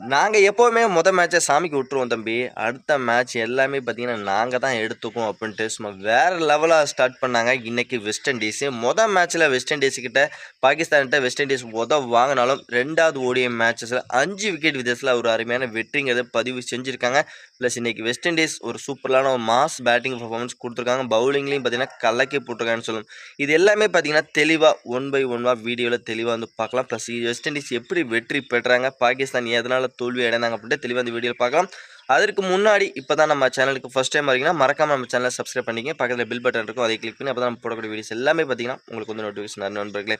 நாங்கள் எப்போவுமே மொதல் மேட்சை சாமிக்கு விட்டுருவோம் தம்பி. அடுத்த மேட்ச் எல்லாமே பார்த்தீங்கன்னா நாங்கள் தான் எடுத்துக்கோம் அப்படின்ட்டு சும்மா வேறு லெவலாக ஸ்டார்ட் பண்ணாங்க. இன்றைக்கி வெஸ்ட் இண்டீஸு மொதல் மேட்ச்சில் வெஸ்ட் இண்டீஸ்கிட்ட பாகிஸ்தான்கிட்ட வெஸ்ட் இண்டீஸ் உத வாங்கினாலும் ரெண்டாவது ஓடிய மேட்சஸில் அஞ்சு விக்கெட் வித்தியாசத்தில் ஒரு அருமையான வெற்றிங்கிறத பதிவு செஞ்சுருக்காங்க. ப்ளஸ் இன்றைக்கி வெஸ்ட் இண்டீஸ் ஒரு சூப்பரான ஒரு மாஸ் பேட்டிங் பர்ஃபார்மன்ஸ் கொடுத்துருக்காங்க. பவுலிங்லேயும் பார்த்தீங்கன்னா கலக்கி போட்டிருக்காங்கன்னு சொல்லணும் இது எல்லாமே பார்த்தீங்கன்னா தெளிவாக ஒன் பை ஒன்வாக வீடியோவில் தெளிவாக வந்து பார்க்கலாம். ப்ளஸ் வெஸ்ட் இண்டீஸ் எப்படி வெற்றி பெற்றாங்க? பாகிஸ்தான் எதனால் தோல்வி அடைந்தாங்க அப்படின்ட்டு தெளிவாக அந்த வீடியோவில் பார்க்கலாம். அதற்கு முன்னாடி இப்போ தான் நம்ம சேனலுக்கு ஃபஸ்ட் டைம் வரீங்கன்னா மறக்காம நம்ம சேனலை சப்ஸ்கிரைப் பண்ணிங்க பக்கத்தில் பில் பட்டன் இருக்கும். அதை கிளிக் பண்ணி அப்போ தான் நம்ம போடக்கூடிய வீடியோஸ் எல்லாமே பார்த்தீங்கன்னா உங்களுக்கு வந்து நோட்டிஃபிகேஷன் நண்பர்களே.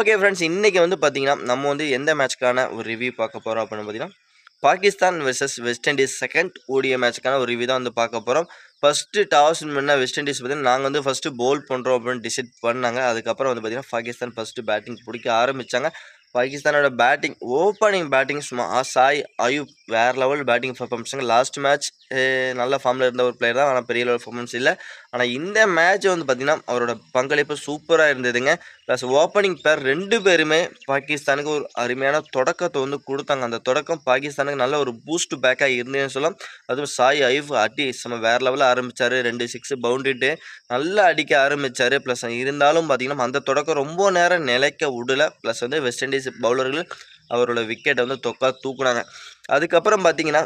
ஓகே ஃப்ரெண்ட்ஸ் இன்றைக்கி வந்து பார்த்தீங்கன்னா நம்ம வந்து எந்த மேட்ச்க்கான ஒரு ரிவ்யூ பார்க்க போகிறோம் அப்படின்னு பார்த்தீங்கன்னா Pakistan versus West Indies second ஓடிய மேட்ச்க்கான ஒரு ரிவ்யூ தான் வந்து பார்க்க போகிறோம் ஃபஸ்ட்டு டாஸ் பண்ண வெஸ்ட் இண்டீஸ் பார்த்தீங்கன்னா நாங்கள் வந்து ஃபஸ்ட்டு போல் பண்ணுறோம் அப்படின்னு டிசைட் பண்ணாங்க. அதுக்கப்புறம் வந்து பார்த்தீங்கன்னா பாகிஸ்தான் ஃபஸ்ட்டு பேட்டிங் பிடிக்க ஆரம்பித்தாங்க பாகிஸ்தானோட பேட்டிங் ஓப்பனிங் பேட்டிங் சும்மா சாய் அயூப் வேறு லெவல் பேட்டிங் பர்ஃபார்மன்ஸுங்க லாஸ்ட் மேட்ச் நல்ல ஃபார்மில் இருந்த ஒரு பிளேயர் தான். ஆனால் பெரிய லெவல் பர்ஃபார்மன்ஸ் இல்லை. ஆனால் இந்த மேட்ச் வந்து பார்த்திங்கன்னா அவரோட பங்களிப்பு சூப்பராக இருந்ததுங்க. ப்ளஸ் ஓப்பனிங் பேர் ரெண்டு பேருமே பாகிஸ்தானுக்கு ஒரு அருமையான தொடக்கத்தை வந்து கொடுத்தாங்க. அந்த தொடக்கம் பாகிஸ்தானுக்கு நல்ல ஒரு பூஸ்ட் பேக்காக இருந்ததுன்னு சொல்லலாம். அதுவும் சாய் ஐஃப் அடி செம்ம வேறு லெவலில் ஆரம்பித்தார் ரெண்டு சிக்ஸ் பவுண்டிட்டு நல்லா அடிக்க ஆரம்பித்தார் ப்ளஸ் இருந்தாலும் பார்த்தீங்கன்னா அந்த தொடக்கம் ரொம்ப நேரம் நிலைக்க விடல. ப்ளஸ் வந்து வெஸ்ட் இண்டீஸ் பவுலர்கள் அவரோட விக்கெட்டை வந்து தொக்கா தூக்குனாங்க. அதுக்கப்புறம் பார்த்தீங்கன்னா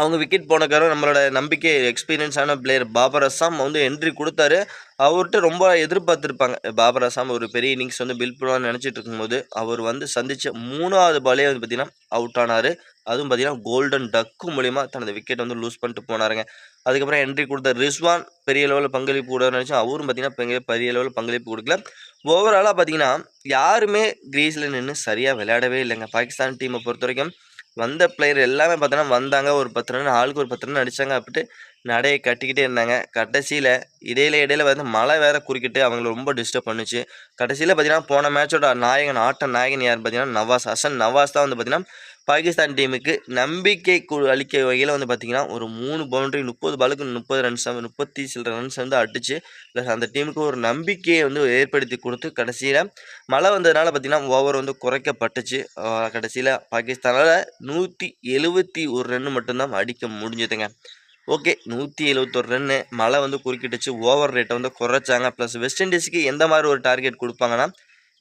அவங்க விக்கெட் போனக்காரம் நம்மளோட நம்பிக்கை எக்ஸ்பீரியன்ஸான பிளேயர் பாபர் அசாம் வந்து என்ட்ரி கொடுத்தாரு. அவர்கிட்ட ரொம்ப எதிர்பார்த்துருப்பாங்க. பாபர் அசாம் ஒரு பெரிய இன்னிங்ஸ் வந்து பில் பண்ணுவான்னு நினச்சிட்டு இருக்கும்போது அவர் வந்து சந்தித்த மூணாவது பாலே வந்து பார்த்தீங்கன்னா அவுட் ஆனார். அதுவும் பார்த்தீங்கன்னா கோல்டன் டக்கு மூலிமா தனது விக்கெட் வந்து லூஸ் பண்ணிட்டு போனாருங்க. அதுக்கப்புறம் என்ட்ரி கொடுத்த ரிஸ்வான் பெரிய லெவலில் பங்களிப்பு கூட நினச்சோம் அவரும் பார்த்தீங்கன்னா பெரிய பெரிய லெவலில் பங்களிப்பு கொடுக்கல. ஓவராலாக பார்த்தீங்கன்னா யாருமே கிரீஸில் நின்று சரியாக விளையாடவே இல்லைங்க. பாகிஸ்தான் டீமை பொறுத்த வரைக்கும் வந்த பிளேயர் எல்லாமே பார்த்தோன்னா வந்தாங்க. ஒரு பத்து ரன் ஆளுக்கு ஒரு பத்து ரன் அடித்தாங்க அப்படின்ட்டு நடையை கட்டிக்கிட்டே இருந்தாங்க. கடைசியில் இடையில இடையில வந்து மழை வேற குறுக்கிட்டு அவங்கள ரொம்ப டிஸ்டர்ப் பண்ணுச்சு. கடைசியில் பார்த்தீங்கன்னா போன மேட்சோட நாயகன் ஆட்ட நாயகன் யார் பார்த்தீங்கன்னா நவாஸ். ஹசன் நவாஸ் தான் வந்து பார்த்தீங்கன்னா பாகிஸ்தான் டீமுக்கு நம்பிக்கை கு- அளிக்க வகையில் வந்து பார்த்தீங்கன்னா ஒரு மூணு பவுண்டரி முப்பது பாலுக்கு முப்பது ரன்ஸ் முப்பத்தி சில ரன்ஸ் வந்து அடிச்சு ப்ளஸ் அந்த டீமுக்கு ஒரு நம்பிக்கையை வந்து ஏற்படுத்தி கொடுத்து கடைசியில் மழை வந்ததுனால பார்த்தீங்கன்னா ஓவர் வந்து குறைக்கப்பட்டுச்சு. கடைசியில் பாகிஸ்தானால் நூற்றி எழுபத்தி ஒரு ரன்னு மட்டும்தான் அடிக்க முடிஞ்சதுங்க. ஓகே நூற்றி எழுபத்தொரு ரன்னு மழை வந்து குறுக்கிட்டுச்சு. ஓவர் ரேட்டை வந்து குறைச்சாங்க. ப்ளஸ் வெஸ்ட் இண்டீஸுக்கு எந்த மாதிரி ஒரு டார்கெட் கொடுப்பாங்கன்னா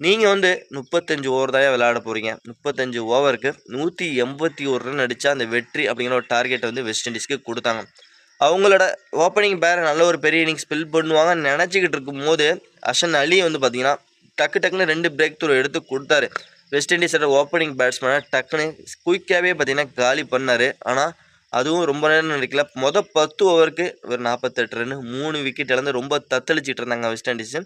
நீங்கள் வந்து முப்பத்தஞ்சு ஓவர் தான் விளையாட போகிறீங்க முப்பத்தஞ்சு ஓவருக்கு நூற்றி எண்பத்தி ஒரு ரன் அடித்தா அந்த வெற்றி அப்படிங்கிற ஒரு டார்கெட் வந்து வெஸ்ட் இண்டீஸ்க்கு கொடுத்தாங்க. அவங்களோட ஓப்பனிங் பேர் நல்ல ஒரு பெரிய இன்னிங்ஸ் ஸ்பில் பண்ணுவாங்கன்னு நினச்சிக்கிட்டு இருக்கும்போது அஷன் அலி வந்து பார்த்தீங்கன்னா டக்கு டக்குன்னு ரெண்டு பிரேக் த்ரூ எடுத்து கொடுத்தாரு. வெஸ்ட் இண்டீஸோட ஓப்பனிங் பேட்ஸ்மேனை டக்குன்னு குயிக்காகவே பார்த்தீங்கன்னா காலி பண்ணார். ஆனால் அதுவும் ரொம்ப நேரம் நினைக்கல. மொதல் பத்து ஓவருக்கு ஒரு நாற்பத்தெட்டு ரன் மூணு விக்கெட் இழந்து ரொம்ப தத்தளிச்சிட்டு இருந்தாங்க வெஸ்ட் இண்டீஸு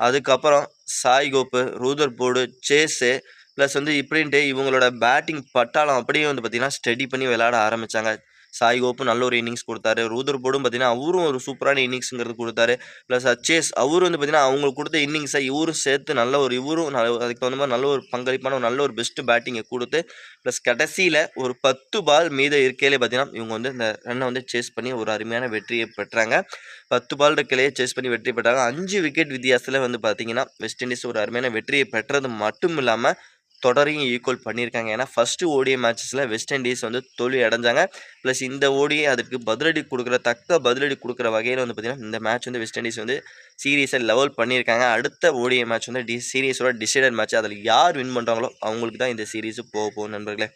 அதுக்கப்புறம் சாய் கோப்பு ரூதர் போர்டு சேஸு ப்ளஸ் வந்து இப்படின்ட்டு இவங்களோட பேட்டிங் பட்டாளம் அப்படியே வந்து பார்த்திங்கன்னா ஸ்டடி பண்ணி விளாட ஆரம்பித்தாங்க சாய் கோப்பு நல்ல ஒரு இன்னிங்ஸ் கொடுத்தாரு. ரூதர் போர்டும் பார்த்தீங்கன்னா அவரும் ஒரு சூப்பரான இன்னிங்ஸுங்கிறது கொடுத்தாரு. ப்ளஸ் சேஸ் அவரும் வந்து பார்த்தீங்கன்னா அவங்களுக்கு கொடுத்த இன்னிங்ஸை இவரும் சேர்த்து நல்ல ஒரு இவரும் நல்ல- அதுக்கு தகுந்த மாதிரி நல்ல ஒரு பங்களிப்பான ஒரு நல்ல ஒரு பெஸ்ட் பேட்டிங்கை கொடுத்து ப்ளஸ் கடைசியில் ஒரு பத்து பால் மீத இருக்கையிலே பார்த்தீங்கன்னா இவங்க வந்து இந்த ரன்னை வந்து சேஸ் பண்ணி ஒரு அருமையான வெற்றியை பெற்றாங்க. பத்து பால் இருக்கையிலேயே சேஸ் பண்ணி வெற்றி பெற்றாங்க. அஞ்சு விக்கெட் வித்தியாசத்தில் வந்து பார்த்தீங்கன்னா வெஸ்ட் இண்டீஸ் ஒரு அருமையான வெற்றியை பெற்றது மட்டும் இல்லாமல் தொடரையும் ஈக்குவல் பண்ணியிருக்காங்க. ஏன்னா ஃபஸ்ட்டு ஓடிய மேட்சஸில் வெஸ்ட் இண்டீஸ் வந்து தோல்வி அடைஞ்சாங்க. ப்ளஸ் இந்த ஓடியை அதுக்கு பதிலடி கொடுக்குற தக்க பதிலடி கொடுக்குற வகையில் வந்து பார்த்திங்கன்னா இந்த மேட்ச் வந்து வெஸ்ட் இண்டீஸ் வந்து சீரீஸை லெவல் பண்ணியிருக்காங்க. அடுத்த ஓடிய மேட்ச் வந்து டி சீரீஸோட டிசைடட் மேட்ச் அதில் யார் வின் பண்ணுறாங்களோ அவங்களுக்கு தான் இந்த சீரீஸு போக போகும் நண்பர்களே.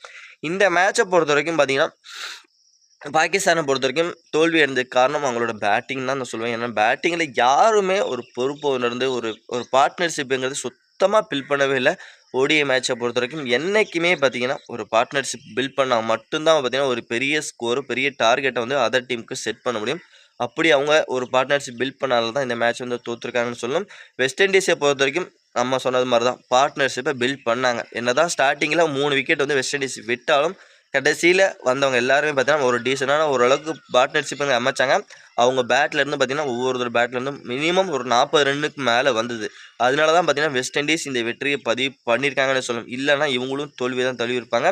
இந்த மேட்சை பொறுத்த வரைக்கும் பார்த்தீங்கன்னா பாகிஸ்தானை பொறுத்த வரைக்கும் தோல்வி அடைந்ததுக்கு காரணம் அவங்களோட பேட்டிங் தான் நான் சொல்லுவேன். ஏன்னா பேட்டிங்கில் யாருமே ஒரு பொறுப்பு உணர்ந்து ஒரு ஒரு பார்ட்னர்ஷிப்புங்கிறது சுத்தமாக பில் பண்ணவே இல்லை. ஓடிஐ மேட்சை பொறுத்த வரைக்கும் என்றைக்குமே பார்த்தீங்கன்னா ஒரு பார்ட்னர்ஷிப் பில்ட் பண்ணால் மட்டும்தான் பார்த்தீங்கன்னா ஒரு பெரிய ஸ்கோர் பெரிய டார்கெட்டை வந்து அதர் டீமுக்கு செட் பண்ண முடியும். அப்படி அவங்க ஒரு பார்ட்னர்ஷிப் பில்ட் பண்ணால தான் இந்த மேட்ச் வந்து தோற்றுருக்காங்கன்னு சொல்லணும் வெஸ்ட் இண்டீஸை பொறுத்த வரைக்கும் நம்ம சொன்னது மாதிரி தான் பார்ட்னர்ஷிப்பை பில்ட் பண்ணாங்க. என்ன தான் ஸ்டார்டிங்கில் மூணு விக்கெட் வந்து வெஸ்ட் இண்டீஸ் விட்டாலும் கடைசியில் வந்தவங்க எல்லாருமே பார்த்தீங்கன்னா ஒரு டீசெண்டான ஓரளவுக்கு பார்ட்னர்ஷிப் வந்து அமைச்சாங்க. அவங்க பேட்லேருந்து பார்த்தீங்கன்னா ஒவ்வொருத்தர் பேட்லேருந்து மினிமம் ஒரு நாற்பது ரன்னுக்கு மேலே வந்தது. அதனால தான் பார்த்தீங்கன்னா வெஸ்ட் இண்டீஸ் இந்த வெற்றியை பதிவு பண்ணியிருக்காங்கன்னு சொல்லணும். இல்லைன்னா இவங்களும் தோல்வியை தான் தழுவி இருப்பாங்க.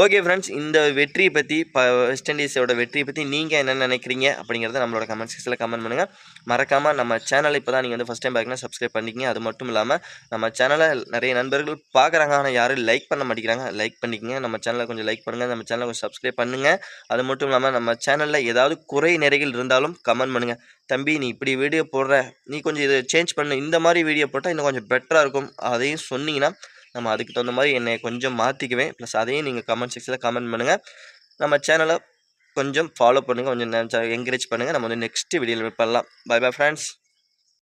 ஓகே ஃப்ரெண்ட்ஸ் இந்த வெற்றியை பற்றி ப வெஸ்ட் இண்டீஸோட வெற்றியை பற்றி நீங்கள் என்ன நினைக்கிறீங்க அப்படிங்கிறத நம்மளோட கமெண்ட் செக்ஷனில் கமெண்ட் பண்ணுங்கள் மறக்காமல் நம்ம சேனலை இப்போ தான் நீங்கள் வந்து ஃபஸ்ட் டைம் பார்க்கணும் சப்ஸ்கிரைப் பண்ணிக்கிங்க. அது மட்டும் இல்லாமல் நம்ம சேனலை நிறைய நண்பர்கள் பார்க்குறாங்க. ஆனால் யாரும் லைக் பண்ண மாட்டேங்கிறாங்க. லைக் பண்ணிக்கங்க. நம்ம சேனலை கொஞ்சம் லைக் பண்ணுங்கள் நம்ம சேனலை கொஞ்சம் சப்ஸ்கிரைப் பண்ணுங்கள் அது மட்டும் இல்லாமல் நம்ம சேனலில் ஏதாவது குறை நிறைகள் இருந்தாலும் கமெண்ட் பண்ணுங்கள் தம்பி நீ இப்படி வீடியோ போடுற. நீ கொஞ்சம் இதை சேஞ்ச் பண்ணு. இந்த மாதிரி வீடியோ போட்டால் இன்னும் கொஞ்சம் பெட்டராக இருக்கும். அதையும் சொன்னீங்கன்னா நம்ம அதுக்கு தகுந்த மாதிரி என்னை கொஞ்சம் மாற்றிக்குவேன் ப்ளஸ் அதையும் நீங்கள் கமெண்ட் செக்ஷனில் கமெண்ட் பண்ணுங்கள் நம்ம சேனலை கொஞ்சம் ஃபாலோ பண்ணுங்கள் கொஞ்சம் என்கரேஜ் பண்ணுங்கள் நம்ம வந்து நெக்ஸ்ட் வீடியோவில் பண்ணலாம். By bye friends